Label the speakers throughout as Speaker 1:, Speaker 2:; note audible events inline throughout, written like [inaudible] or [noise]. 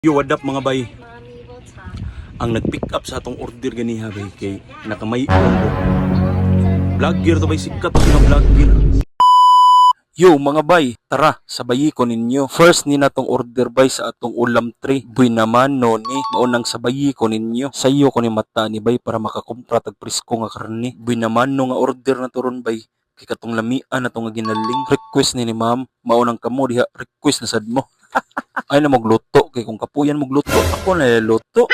Speaker 1: Yo, what up mga bay? Ang nag-pick up sa atong order ganiha bay kay nakamay ko. Vlogger to bay sikat to sila vlogger. Yo mga bay, tara sabayi ko ninyo. First ni natong order bay sa atong ulam tray. Buy naman no ni maunang sabayi ko ninyo. Sayo ko ni mata ni bay para makakumpra tag presko nga karne. Buy naman no nga order na turon bay kay katong lamian na nga ginaling. Request ni ni ma'am, maunang kamo diha request na sad mo. Ay na magluto. Kay kung kapuyan magluto ako na luto.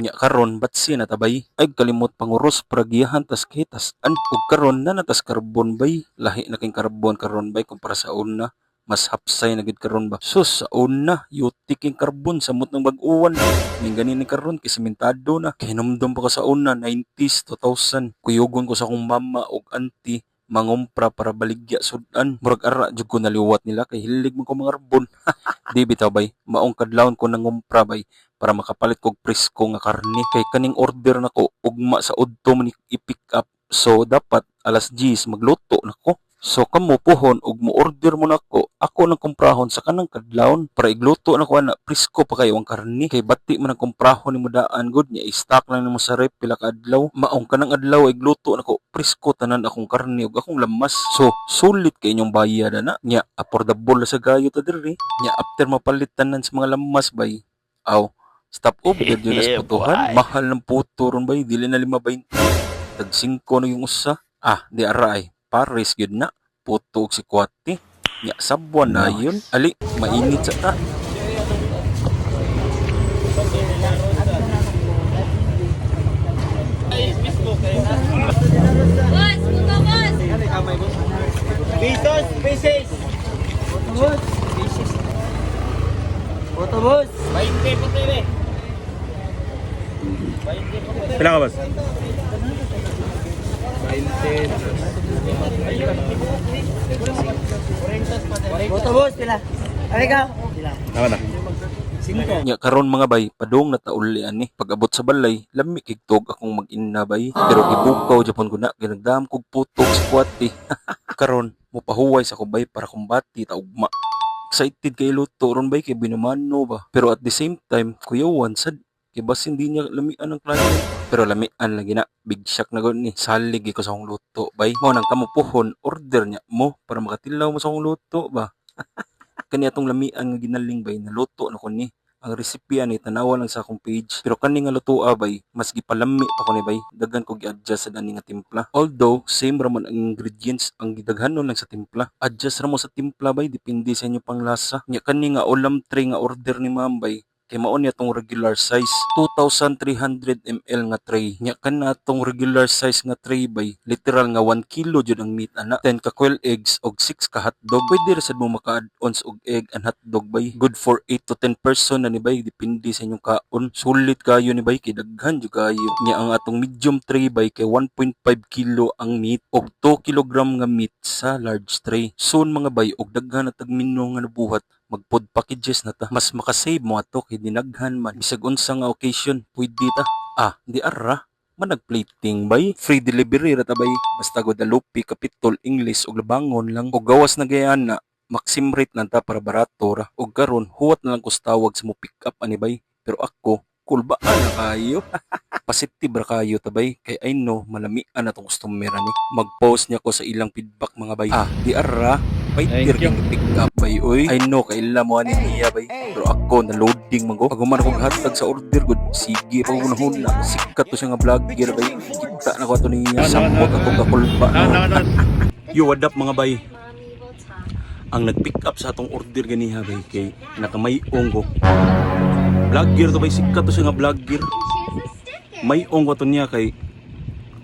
Speaker 1: Nya karon ba't siya natabay? Ay kalimot panguros pragiyahan tas kitas an ug karon na natas karbon bay. Lahi na king karbon karon bay kumpara sa una. Mas hapsay na gid karon ba? Sus sa una yuti king karbon samot ng bag-uwan. Ning ganin ni karon kay sementado na. Kay hinumdum pa ko sa una 90s 2000 kuyugon ko sa akong mama ug auntie mangumpra para baligya sudan murag ara jud ko naliwat nila kay hilig man ko mga karbon [laughs] Di bitaw bay, maong kadlawon ko nangumpra bay para makapalit kog presko nga karne kay kaning order nako ugma sa udto man i-pick up. So dapat alas 10 magluto nako. So kamo pohon ug mo order mo nako, ako nang kumprahon sa kanang kadlawon para igluto nako ana presko pa kayo ang karne kay bati man ang kumprahon nimo daan good niya i-stock lang nimo sa rep pila ka adlaw. Maong kanang adlaw igluto nako presko tanan akong karne ug akong lamas. So sulit kay inyong bayad na. Nya affordable na sa gayo ta diri nya after mapalit tanan sa mga lamas bay. Aw stop off [laughs] gud yun
Speaker 2: Yeah,
Speaker 1: sa putuhan.
Speaker 2: Boy.
Speaker 1: mahal ng puto ron bay. Dili na 5.20 tag 5 na yung usa. Ah di ara ay pares gyud na puto og si kwati nya sabwan na yun ali mainit sa ta
Speaker 3: Boss, puto boss!
Speaker 4: Pesos, pesos. Otobus. Pesos. Otobus. 20 po tire.
Speaker 1: pila ka bas
Speaker 4: Otobus pila. Halika. Pila.
Speaker 1: tama na
Speaker 4: Cinco.
Speaker 1: nya karon mga bay padung na tauli ani pag-abot sa balay lami kigtog akong mag-ina bay pero gibukaw japon ko na ginagdam kog putok sa kwati [laughs] karon mopahuway sa kubay para kumbati ta ugma excited kay luto ron bay kay binumano ba pero at the same time kuyawan sad kay bas hindi niya lamian ang klase. Pero lamian lagi na. Big shock na gud ni salig ko sa akong luto bay. Mo nang kamupuhon order niya mo para makatilaw mo sa akong luto ba? [laughs] Kani atong lamian nga ginaling bay. Naluto na ko ni. Ang recipe ani tanawa lang sa akong page. Pero kani nga lutoa bay mas gipalami pa ko ni bay. Daghan ko gi-adjust sa dani nga timpla. Although same ra man ang ingredients ang gidaghanon lang sa timpla. Adjust ra mo sa timpla bay. Depende sa inyo panglasa nya kani nga ulam tray nga order ni ma'am bay kay mao niya tong regular size. 2300 ml nga tray. Nya kana tong regular size nga tray bay literal nga 1 kilo jud ang meat ana. 10 ka quail eggs og 6 ka hotdog. Pwede ra sad mo maka-add-ons og egg and hotdog bay. Good for 8 to 10 person na ni bay depende sa inyong kaon. Sulit kayo ni bay kay daghan jud kayo. Nya ang atong medium tray bay kay 1.5 kilo ang meat og 2 kilogram nga meat sa large tray. Soon mga bay og daghan na tag menu nga nabuhat mag-food packages na ta. Mas makasave mo ato kay dinaghan man. Bisag unsa nga occasion, pwede ta. Ah, di ara. Man nag-plating bay. Free delivery ra ta bay. Basta Guadalupe, Capitol, English ug labangon lang. Og gawas na gayaan na maxim rate lang ta para barato ra. Og karon huwat na lang ko sa mo pick up ani bay. Pero ako, kulbaan na kayo. [laughs] Positive ra kayo tabay kay I know malamian na tong customer ni. Mag-post niya ko sa ilang feedback mga bay. Ah, di ara. Bay,
Speaker 2: Thank
Speaker 1: king pick up bay oy. I know kay ila mo ani niya bay. Pero ako na loading man ko. Pag man akong hatag sa order gud, sige pa ko huna. Sikat to siya nga vlogger bay. Kita na ko ato niya samot atong kakulba. Yo, what up mga bay? Ang nag-pick up sa atong order ganiha bay kay nakamayong ko. Vlogger to bay sikat to siya nga vlogger. May ong ko to niya kay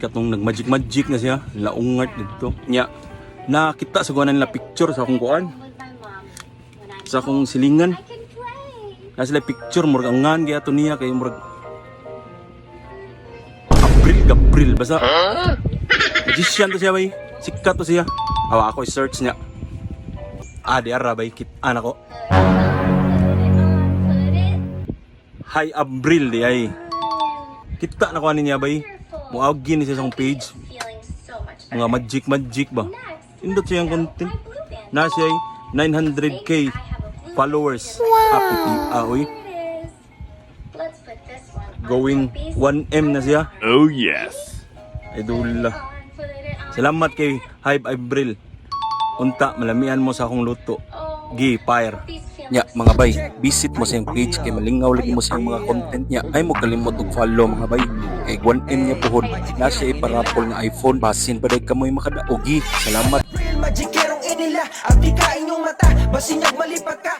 Speaker 1: katong nag-magic magic na siya, laungat dito. Nya nakita sa kuan nila picture sa akong kuan, sa akong silingan. Na sila picture murag angan kaya to niya kay murag April Gabriel basta. Magician to siya bay. Sikat to siya. Awa ako i-search niya. Ah, di ara bay kit anak ko. Hi Abril di ay. Kita na ko niya bay. Muawgi ni siya sa page. Mga magic magic ba. Indot siyang content. Na siya 900k followers. Wow. Api aoy. Going 1M na siya.
Speaker 2: Oh yes.
Speaker 1: Idol Salamat kay Hype April. Unta, malamian mo sa akong luto. Gi, fire. Nya, mga bay, visit mo sa yung page kay malingaw lagi mo sa yung mga content niya. Ay mo kalimot og follow mga bay. Kay 1M niya pohon. Na siya iparapol nga iPhone. Basin pa kamoy makadaogi. Salamat.
Speaker 3: Real magic inila Ang inyong mata Basinyag malipat ka